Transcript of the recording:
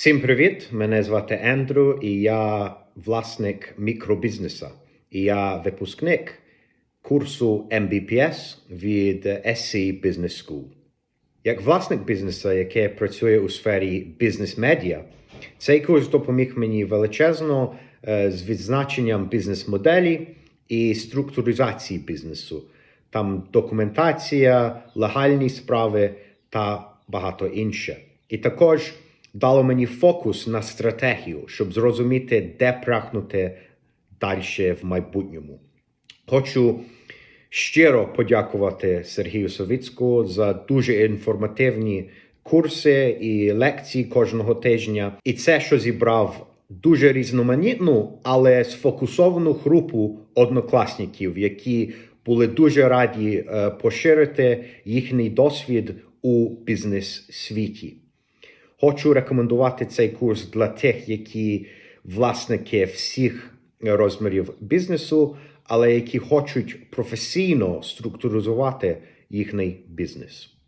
Всім привіт! Мене звати Ендрю, і я власник мікробізнеса. І я випускник курсу MBPS від SC Business School. Як власник бізнесу, яке працює у сфері бізнес-медіа, цей курс допоміг мені величезно е, з відзначенням бізнес-моделі і структуризації бізнесу. Там документація, легальні справи та багато інше. І також дало мені фокус на стратегію, щоб зрозуміти, де прагнути далі в майбутньому. Хочу щиро подякувати Сергію Совіцькому за дуже інформативні курси і лекції кожного тижня. І це, що зібрав дуже різноманітну, але сфокусовану групу однокласників, які були дуже раді е, поширити їхній досвід у бізнес-світі. Хочу рекомендувати цей курс для тих, які власники всіх розмірів бізнесу, але які хочуть професійно структуризувати їхній бізнес.